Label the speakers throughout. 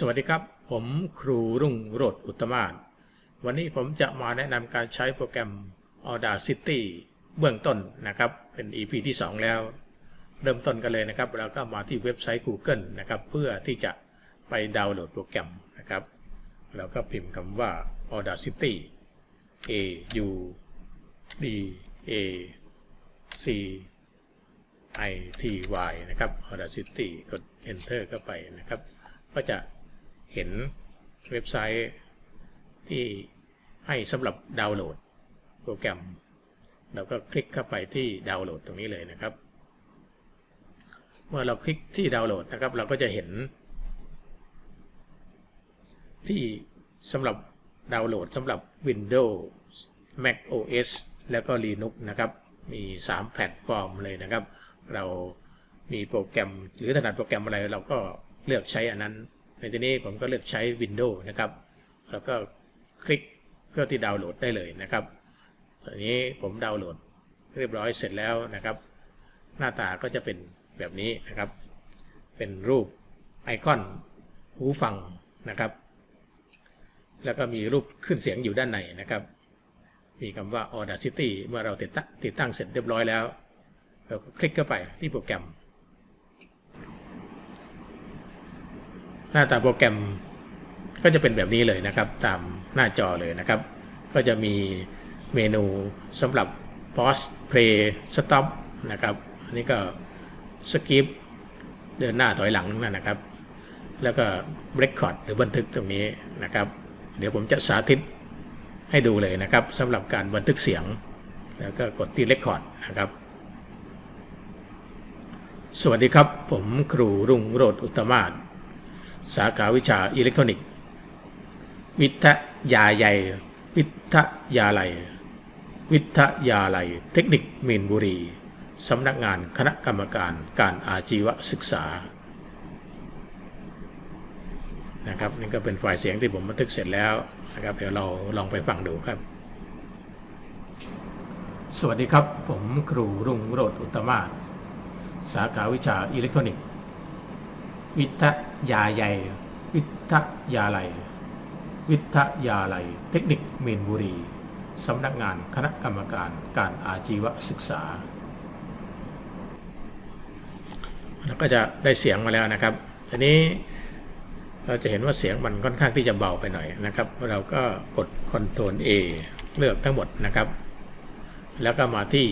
Speaker 1: สวัสดีครับ ผมครูรุ่งโรจน์อุตตมาศวันนี้ผมจะมาแนะนำการใช้โปรแกรม Audacity เบื้องต้นนะครับ เป็น EP ที่ 2 แล้ว เริ่มต้นกันเลยนะครับ เราก็มาที่เว็บไซต์ Google นะครับ เพื่อที่จะไปดาวน์โหลดโปรแกรมนะครับ เราก็พิมพ์คำว่า Audacity A U D A C I T Y นะครับ Audacity กด Enter เข้าไปนะครับ ก็จะ เห็นเว็บไซต์ที่ให้สำหรับดาวน์โหลดโปรแกรม เราก็คลิกเข้าไปที่ดาวน์โหลดตรงนี้เลยนะครับ เมื่อเราคลิกที่ดาวน์โหลดนะครับ เราก็จะเห็น ที่สำหรับดาวน์โหลดสำหรับ Windows Mac OS แล้วก็ Linux นะครับ มี 3 แพลตฟอร์มเลยนะครับ เรามีโปรแกรมหรือถนัดโปรแกรมอะไรเราก็เลือกใช้อันนั้น ในที่นี้ผมก็เลือกใช้ Windows นะครับ แล้วก็คลิกเพื่อที่ดาวน์โหลดได้เลยนะครับตอนนี้ผมดาวน์โหลดเรียบร้อยเสร็จแล้วนะครับ หน้าตาก็จะเป็นแบบนี้นะครับ เป็นรูปไอคอนหูฟังนะครับ แล้วก็มีรูปขึ้นเสียงอยู่ด้านในนะครับ มีคำว่า Audacity เมื่อเราติดตั้งติดตั้งเสร็จเรียบร้อยแล้ว เราก็คลิกเข้าไปที่โปรแกรม น้าตาโปรแกรมก็จะเป็นแบบนี้เลยนะครับ ตามหน้าจอเลยนะครับ ก็จะมีเมนูสำหรับ pause play stop นะครับ อันนี้ก็ skip เดินหน้าถอยหลังนั่นนะครับ แล้วก็ record หรือบันทึกตรงนี้นะครับ เดี๋ยวผมจะสาธิตให้ดูเลยนะครับสำหรับการบันทึกเสียง แล้วก็กดที่ record นะครับ สวัสดีครับ ผมครูรุ่งโรจน์อุตตมาศ สาขาวิชาอิเล็กทรอนิกส์ วิทยาใหญ่ วิทยาลัย วิทยาลัย เทคนิคมีนบุรี สำนักงานคณะกรรมการการอาชีวศึกษา นะครับนี่ก็เป็นไฟล์เสียงที่ผมบันทึกเสร็จแล้วนะครับเดี๋ยวเราลองไปฟังดูครับ สวัสดีครับ ผมครูรุ่งโรจน์อุตมาศสาขาวิชาอิเล็กทรอนิกส์ วิทยาใหญ่ วิทยาลัย วิทยาลัย เทคนิคเมีนบุรี สำนักงานคณะกรรมการการอาชีวศึกษา แล้วก็จะได้เสียงมาแล้วนะครับทีนี้เราจะเห็นว่าเสียงมันค่อนข้างที่จะเบาไปหน่อยนะครับ เราก็กด Ctrl A เลือกทั้งหมดนะครับ แล้วก็มาที่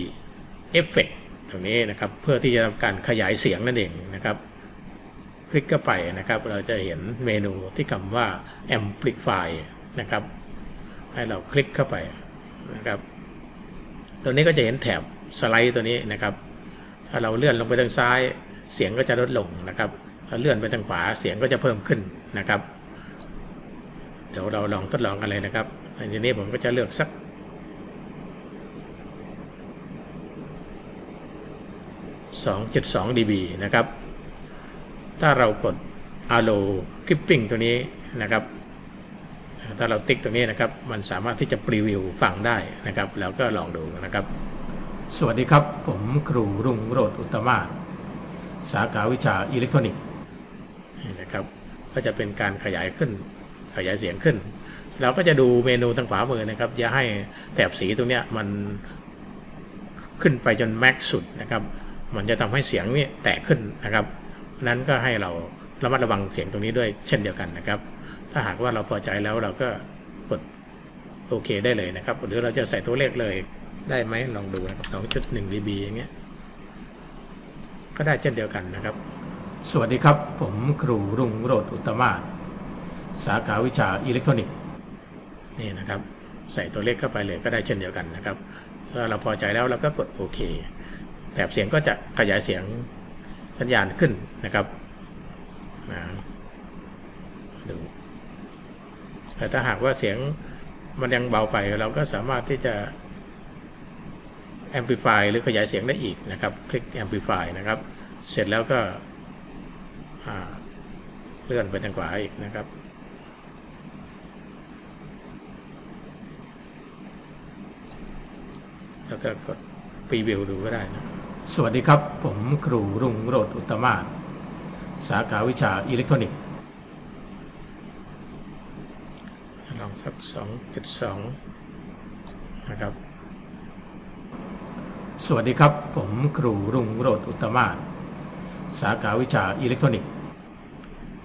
Speaker 1: เอฟเฟกตรงนี้นะครับ เพื่อที่จะทำการขยายเสียงนั่นเองนะครับ คลิกเข้าไปนะครับ เราจะเห็นเมนูที่คำว่า amplify นะครับ ให้เราคลิกเข้าไปนะครับ ตัวนี้ก็จะเห็นแถบสไลด์ตัวนี้นะครับ ถ้าเราเลื่อนลงไปทางซ้าย เสียงก็จะลดลงนะครับ ถ้าเลื่อนไปทางขวาเสียงก็จะเพิ่มขึ้นนะครับ เดี๋ยวเราลองทดลองกันเลยนะครับในทีนี้ผมก็จะเลือกสัก2.2 dB นะครับ ถ้าเรากด allow clipping ตัวนี้นะครับ ถ้าเราติ๊กตรงนี้นะครับ มันสามารถที่จะพรีวิวฟังได้นะครับ แล้วก็ลองดูนะครับ สวัสดีครับ ผมครูรุ่งโรจน์อุตมาศสาขาวิชาอิเล็กทรอนิกส์นะครับ ก็จะเป็นการขยายขึ้น ขยายเสียงขึ้น เราก็จะดูเมนูทางขวามือนะครับ อย่าให้แถบสีตรงเนี้ยมันขึ้นไปจนแม็กสุดนะครับ มันจะทำให้เสียงนี่แตกขึ้นนะครับ นั้นก็ให้เราระมัดระวังเสียงตรงนี้ด้วยเช่นเดียวกันนะครับ ถ้าหากว่าเราพอใจแล้วเราก็กดโอเคได้เลยนะครับหรือเราจะใส่ตัวเลขเลยได้ไหมลองดูนะครับ2.1 dB อย่างเงี้ยก็ได้เช่นเดียวกันนะครับ สวัสดีครับ ผมครูรุ่งโรจน์อุตตมาศสาขาวิชาอิเล็กทรอนิกส์นี่นะครับ ใส่ตัวเลขเข้าไปเลยก็ได้เช่นเดียวกันนะครับถ้าเราพอใจแล้วเราก็กดโอเคแถบเสียงก็จะขยายเสียง สัญญาณขึ้นนะครับดูแต่ถ้าหากว่าเสียงมันยังเบาไปเราก็สามารถที่จะ amplify หรือขยายเสียงได้อีกนะครับ คลิก amplify นะครับ เสร็จแล้วก็เลื่อนไปทางขวาอีกนะครับ แล้วก็กดพรีวิวดูก็ได้นะ สวัสดีครับ ผมครูรุ่งโรจน์อุตมาศสาขาวิชาอิเล็กทรอนิกส์สักสองจุดสองนะครับ สวัสดีครับ ผมครูรุ่งโรจน์อุตมาศสาขาวิชาอิเล็กทรอนิกส์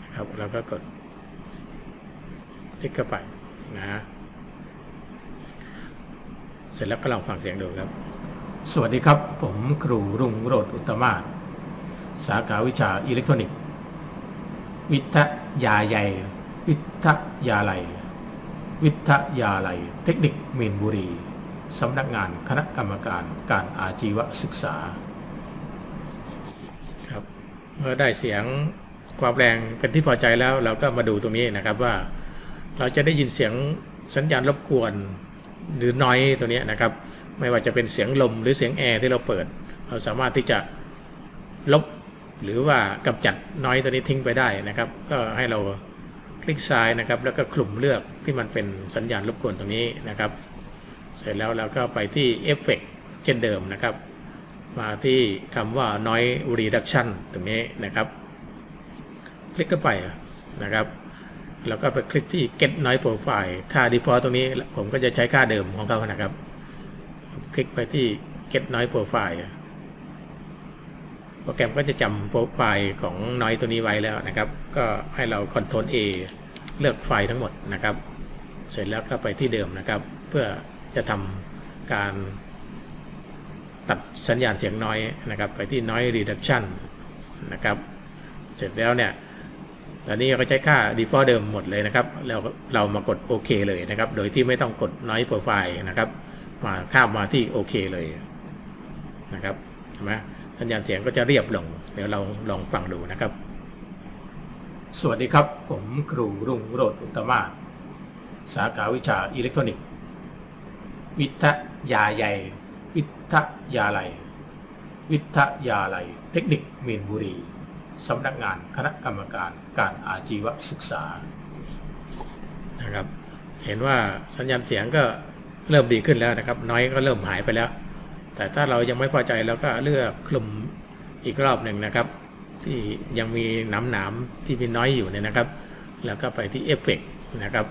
Speaker 1: นะครับแล้วก็กดติ๊กเข้าไปนะ เสร็จแล้วก็ลองฟังเสียงดูครับ สวัสดีครับ ผมครูรุ่งโรจน์อุตตมาศสาขาวิชาอิเล็กทรอนิกส์ วิทยาใหญ่ วิทยาลัยวิทยาลัยเทคนิคมีนบุรี สำนักงานคณะกรรมการการอาชีวศึกษา ครับเมื่อได้เสียงความแรงเป็นที่พอใจแล้วเราก็มาดูตรงนี้นะครับว่า เราจะได้ยินเสียงสัญญาณรบกวน หรือน้อยตัวนี้นะครับ ไม่ว่าจะเป็นเสียงลมหรือเสียงแอร์ที่เราเปิด เราสามารถที่จะลบหรือว่ากำจัดน้อยตัวนี้ทิ้งไปได้นะครับ ก็ให้เราคลิกซ้ายนะครับ แล้วก็คลุมเลือกที่มันเป็นสัญญาณรบกวนตรงนี้นะครับ เสร็จแล้วเราก็ไปที่เอฟเฟกเช่นเดิมนะครับ มาที่คำว่า noise reduction ตรงนี้นะครับ คลิกเข้าไปนะครับ แล้วก็ไปคลิกที่ get noise profile ค่า default ตรงนี้ ผมก็จะใช้ค่าเดิมของเขานะครับ คลิกไปที่ get noise profile โปรแกรมก็จะจำโปรไฟล์ของ noise ตัวนี้ไว้แล้วนะครับ ก็ให้เรา Ctrl A เลือกไฟล์ทั้งหมดนะครับ เสร็จแล้วก็ไปที่เดิมนะครับ เพื่อจะทำการตัดสัญญาณเสียงน้อยนะครับ ไปที่ noise reduction นะครับ เสร็จแล้วเนี่ย อันนี้เราก็ใช้ค่า default เดิมหมดเลยนะครับแล้วเรามากดโอเคเลยนะครับ โดยที่ไม่ต้องกด noise profile นะครับ มาข้ามมาที่โอเคเลยนะครับใช่ไหมสัญญาณเสียงก็จะเรียบลง เดี๋ยวเราลองฟังดูนะครับ สวัสดีครับ ผมครูรุ่งโรจน์อุตตมาศสาขาวิชาอิเล็กทรอนิกส์ วิทยาใหญ่ วิทยาลัย วิทยาลัย เทคนิคมีนบุรี สำนักงานคณะกรรมการการอาชีวศึกษานะครับเห็นว่าสัญญาณเสียงก็เริ่มดีขึ้นแล้วนะครับ น้อยก็เริ่มหายไปแล้ว แต่ถ้าเรายังไม่พอใจเราก็เลือกคลุมอีกรอบหนึ่งนะครับ ที่ยังมีนามหนามที่มีน้อยอยู่เนี่ยนะครับ แล้วก็ไปที่เอฟเฟกนะครับ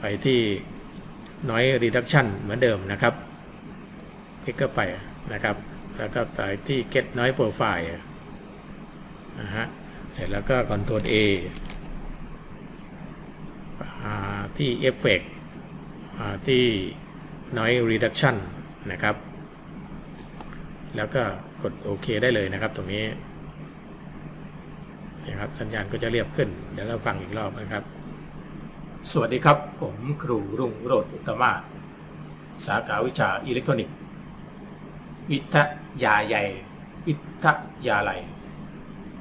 Speaker 1: ไปที่ noise reduction เหมือนเดิมนะครับคลิกเข้าไปนะครับ แล้วก็ไปที่ get noise profile นะฮะ เสร็จแล้วก็ Ctrl A มาที่ Effect ที่ Noise Reduction นะครับ แล้วก็กดโอเคได้เลยนะครับตรงนี้นะครับสัญญาณก็จะเรียบขึ้น เดี๋ยวเราฟังอีกรอบนะครับ สวัสดีครับ ผมครูรุ่งโรจน์อุตมา สาขาวิชาอิเล็กทรอนิกส์ วิทยาใหญ่ วิทยาลัย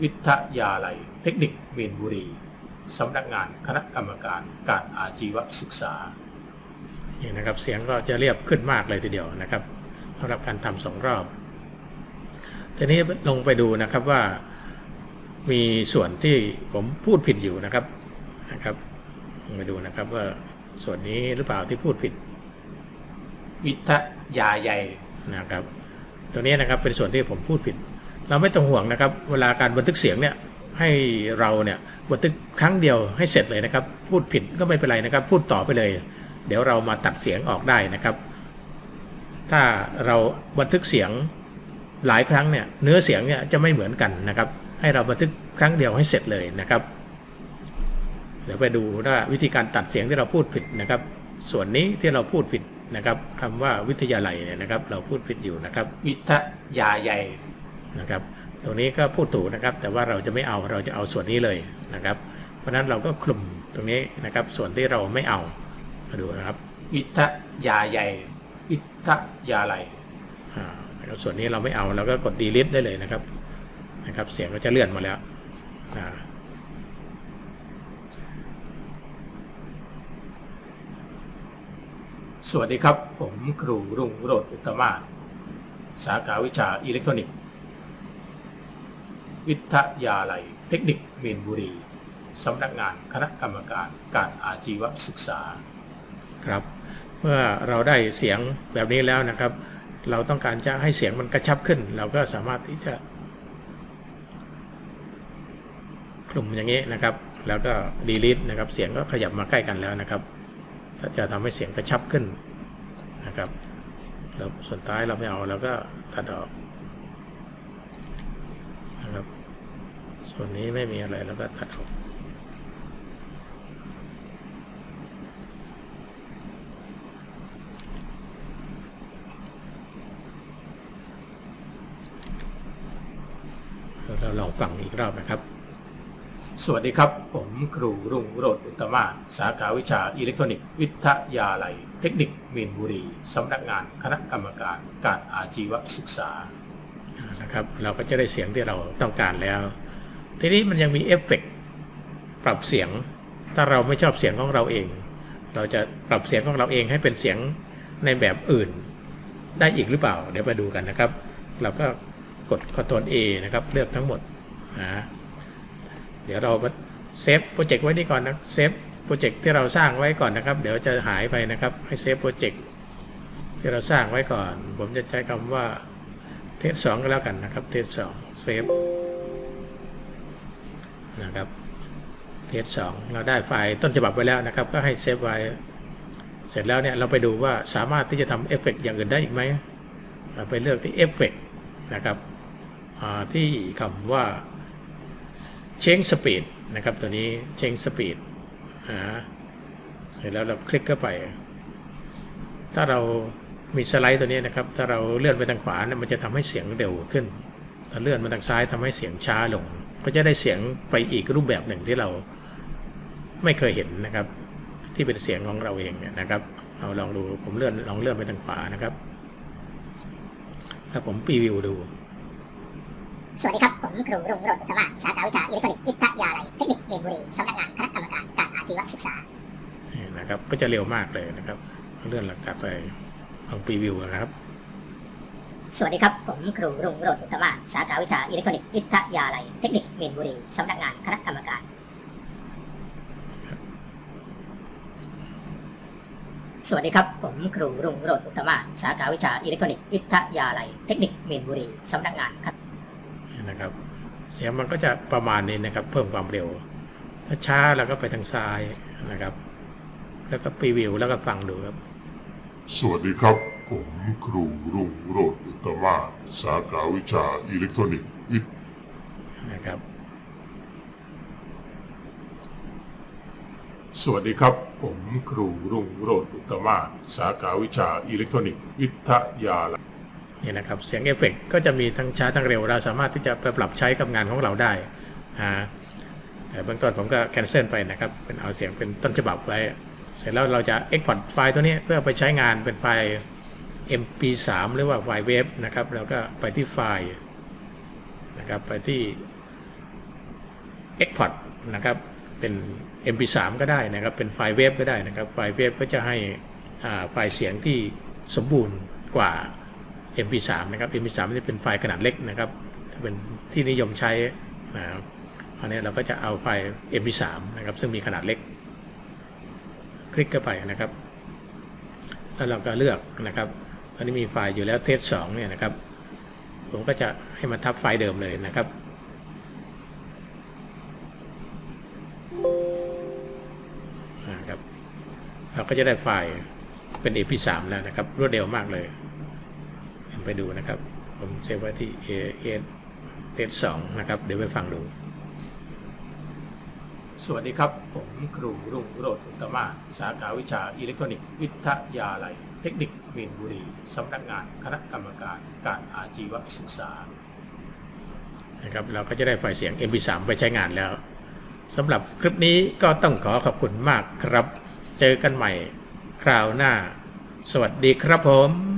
Speaker 1: วิทยาลัย เทคนิคมีนบุรี สำนักงานคณะกรรมการการอาชีวศึกษานี่นะครับเสียงก็จะเรียบขึ้นมากเลยทีเดียวนะครับสำหรับการทำสองรอบ ทีนี้ลงไปดูนะครับว่ามีส่วนที่ผมพูดผิดอยู่นะครับนะครับลงไปดูนะครับว่าส่วนนี้หรือเปล่าที่พูดผิด วิทยาใหญ่นะครับ ตัวนี้นะครับเป็นส่วนที่ผมพูดผิด เราไม่ต้องห่วงนะครับ เวลาการบันทึกเสียงเนี่ยให้เราเนี่ยบันทึกครั้งเดียวให้เสร็จเลยนะครับ พูดผิดก็ไม่เป็นไรนะครับ พูดต่อไปเลย เดี๋ยวเรามาตัดเสียงออกได้นะครับ ถ้าเราบันทึกเสียงหลายครั้งเนี่ยเนื้อเสียงเนี่ยจะไม่เหมือนกันนะครับ ให้เราบันทึกครั้งเดียวให้เสร็จเลยนะครับ เดี๋ยวไปดูว่าวิธีการตัดเสียงที่เราพูดผิดนะครับ ส่วนนี้ที่เราพูดผิดนะครับคำว่าวิทยาลัยเนี่ยนะครับ เราพูดผิดอยู่นะครับ วิทยาใหญ่ นะครับ ตรงนี้ก็พูดถูกนะครับ แต่ว่าเราจะไม่เอาเราจะเอาส่วนนี้เลยนะครับ เพราะฉะนั้นเราก็คลุมตรงนี้นะครับ ส่วนที่เราไม่เอามาดูนะครับวิทยาใหญ่วิทยาลัยอ่านะครับส่วนนี้เราไม่เอาเราก็กด delete ได้เลยนะครับนะครับ เสียงก็จะเลื่อนมาแล้วอ่าสวัสดีครับ ผมครูรุ่งโรจน์อุตตมาศสาขาวิชาอิเล็กทรอนิกส์ วิทยาลัย เทคนิคมีนบุรีสำนักงานคณะกรรมการการอาชีวศึกษา ครับ เมื่อเราได้เสียงแบบนี้แล้วนะครับ เราต้องการจะให้เสียงมันกระชับขึ้น เราก็สามารถที่จะคลุมอย่างนี้นะครับ แล้วก็ delete นะครับ เสียงก็ขยับมาใกล้กันแล้วนะครับ ถ้าจะทำให้เสียงกระชับขึ้นนะครับแล้วส่วนท้ายเราไม่เอาเราก็ตัดออกนะครับ ส่วนนี้ไม่มีอะไรเราก็ตัดออกเราลองฟังอีกรอบนะครับ สวัสดีครับ ผมครูรุ่งโรจน์อุตตมาศสาขาวิชาอิเล็กทรอนิกส์วิทยาลัย เทคนิคมีนบุรี สำนักงานคณะกรรมการการอาชีวศึกษานะครับ เราก็จะได้เสียงที่เราต้องการแล้ว ทีนี้มันยังมีเอฟเฟกต์ปรับเสียง ถ้าเราไม่ชอบเสียงของเราเอง เราจะปรับเสียงของเราเองให้เป็นเสียงในแบบอื่น ได้อีกหรือเปล่า เดี๋ยวมาดูกันนะครับ เราก็กด Ctrl A นะครับเลือกทั้งหมดนะเดี๋ยวเรามาเซฟโปรเจกต์ไว้นี่ก่อนนะเซฟโปรเจกต์ที่เราสร้างไว้ก่อนนะครับ เดี๋ยวจะหายไปนะครับ ให้เซฟโปรเจกต์ที่เราสร้างไว้ก่อน ผมจะใช้คำว่าเทสสองก็แล้วกันนะครับ เทสสองเซฟ นะครับเทสสองเราได้ไฟล์ต้นฉบับไว้แล้วนะครับ ก็ให้เซฟไว้เสร็จแล้วเนี่ยเราไปดูว่าสามารถที่จะทำเอฟเฟกต์อย่างอื่นได้อีกไหมเราไปเลือกที่เอฟเฟกต์นะครับที่คำว่า change speed นะครับตัวนี้ change speed เสร็จแล้วเราคลิกเข้าไป ถ้าเรามีสไลด์ตัวนี้นะครับ ถ้าเราเลื่อนไปทางขวาเนี่ยมันจะทำให้เสียงเร็วขึ้น ถ้าเลื่อนมาทางซ้ายทำให้เสียงช้าลง ก็จะได้เสียงไปอีกรูปแบบหนึ่งที่เราไม่เคยเห็นนะครับ ที่เป็นเสียงของเราเองเนี่ยนะครับเราลองดูผมเลื่อนลองเลื่อนไปทางขวานะครับ แล้วผมพรีวิวดู
Speaker 2: สวัสดีครับ ผมครูรุ่งโรจน์อุตตมะสาขาวิชาอิเล็กทรอนิกส์วิทยาลัยเทคนิคมีนบุรีสำนักงานคณะกรรมการการอาชีวศึกษา
Speaker 1: นี่นะครับ ก็จะเร็วมากเลยนะครับ เลื่อนหลังกลับไปลองพรีวิวนะครับ
Speaker 2: สวัสดีครับ ผมครูรุ่งโรจน์อุตตมะสาขาวิชาอิเล็กทรอนิกส์วิทยาลัยเทคนิคมีนบุรีสำนักงานคณะกรรมการ สวัสดีครับ ผมครูรุ่งโรจน์อุตตมะสาขาวิชาอิเล็กทรอนิกส์วิทยาลัยเทคนิคมีนบุรีสำนักงานคณะ
Speaker 1: นะครับ เสียงมันก็จะประมาณนี้นะครับ เพิ่มความเร็ว ถ้าช้าเราก็ไปทางซ้ายนะครับ แล้วก็พรีวิวแล้วก็ฟังดูครับ
Speaker 3: สวัสดีครับ ผมครูรุ่งโรจน์อุตตมาศสาขาวิชาอิเล็กทรอนิกส์วิทย์
Speaker 1: นะครับ
Speaker 3: สวัสดีครับ ผมครูรุ่งโรจน์อุตตมาศสาขาวิชาอิเล็กทรอนิกส์วิทยาลัย
Speaker 1: นี่นะครับเสียงเอฟเฟกต์ก็จะมีทั้งช้าทั้งเร็ว เราสามารถที่จะไปปรับใช้กับงานของเราได้อ่าแต่เบื้องต้นผมก็แคนเซิลไปนะครับ เป็นเอาเสียงเป็นต้นฉบับไว้ เสร็จแล้วเราจะ Export ไฟล์ตัวนี้เพื่อไปใช้งานเป็นไฟล์ MP3 หรือว่าไฟล์เวฟนะครับเราก็ไปที่ไฟล์นะครับไปที่ Export นะครับเป็น MP3 ก็ได้นะครับ เป็นไฟล์เวฟก็ได้นะครับ ไฟล์เวฟก็จะให้อ่าไฟล์เสียงที่สมบูรณ์กว่า MP3 นะครับ MP3 นี่เป็นไฟล์ขนาดเล็กนะครับ ถ้าเป็นที่นิยมใช้นะครับอันนี้เราก็จะเอาไฟล์ MP3 นะครับ ซึ่งมีขนาดเล็ก คลิกเข้าไปนะครับ แล้วเราก็เลือกนะครับ อันนี้มีไฟล์อยู่แล้วเทสสองเนี่ยนะครับ ผมก็จะให้มันทับไฟล์เดิมเลยนะครับนะครับ เราก็จะได้ไฟล์เป็น AP3 แล้วนะครับ รวดเร็วมากเลย ไปดูนะครับ ผมเซฟไว้ที่ A A เทสสองนะครับ เดี๋ยวไปฟังดู สวัสดีครับ ผมครูรุ่งโรจน์อุตมา สาขาวิชาอิเล็กทรอนิกส์วิทยาลัย เทคนิคมีนบุรีสำนักงานคณะกรรมการการอาชีวศึกษานะครับเราก็จะได้ไฟล์เสียง MP3 ไปใช้งานแล้วสำหรับคลิปนี้ก็ต้องขอขอบคุณมากครับ เจอกันใหม่คราวหน้า สวัสดีครับผม